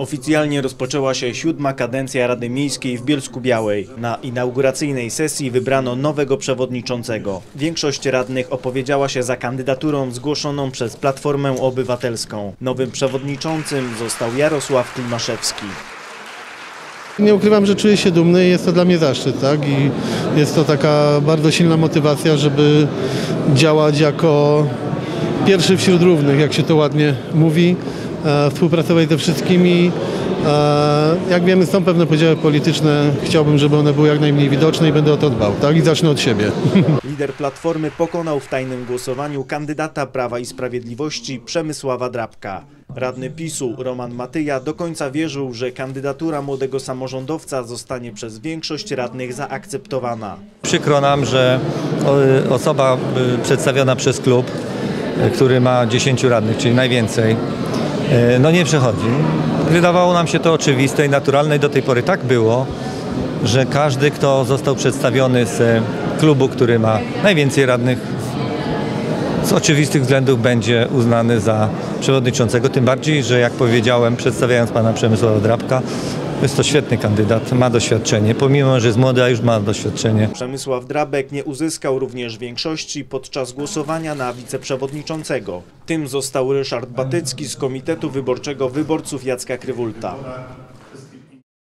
Oficjalnie rozpoczęła się siódma kadencja Rady Miejskiej w Bielsku Białej. Na inauguracyjnej sesji wybrano nowego przewodniczącego. Większość radnych opowiedziała się za kandydaturą zgłoszoną przez Platformę Obywatelską. Nowym przewodniczącym został Jarosław Klimaszewski. Nie ukrywam, że czuję się dumny i jest to dla mnie zaszczyt, tak? I jest to taka bardzo silna motywacja, żeby działać jako pierwszy wśród równych, jak się to ładnie mówi, współpracować ze wszystkimi. E, jak wiemy, są pewne podziały polityczne. Chciałbym, żeby one były jak najmniej widoczne i będę o to dbał, tak? I zacznę od siebie. Lider Platformy pokonał w tajnym głosowaniu kandydata Prawa i Sprawiedliwości Przemysława Drabka. Radny PiSu Roman Matyja do końca wierzył, że kandydatura młodego samorządowca zostanie przez większość radnych zaakceptowana. Przykro nam, że o- osoba przedstawiona przez klub, który ma 10 radnych, czyli najwięcej, no nie przechodzi. Wydawało nam się to oczywiste i naturalne i do tej pory tak było, że każdy, kto został przedstawiony z y, klubu, który ma najwięcej radnych, z oczywistych względów będzie uznany za przewodniczącego. Tym bardziej, że jak powiedziałem, przedstawiając pana Przemysława Drabka, jest to świetny kandydat, ma doświadczenie. Pomimo, że jest młody, a już ma doświadczenie. Przemysław Drabek nie uzyskał również większości podczas głosowania na wiceprzewodniczącego. Tym został Ryszard Batycki z Komitetu Wyborczego Wyborców Jacka Krywulta.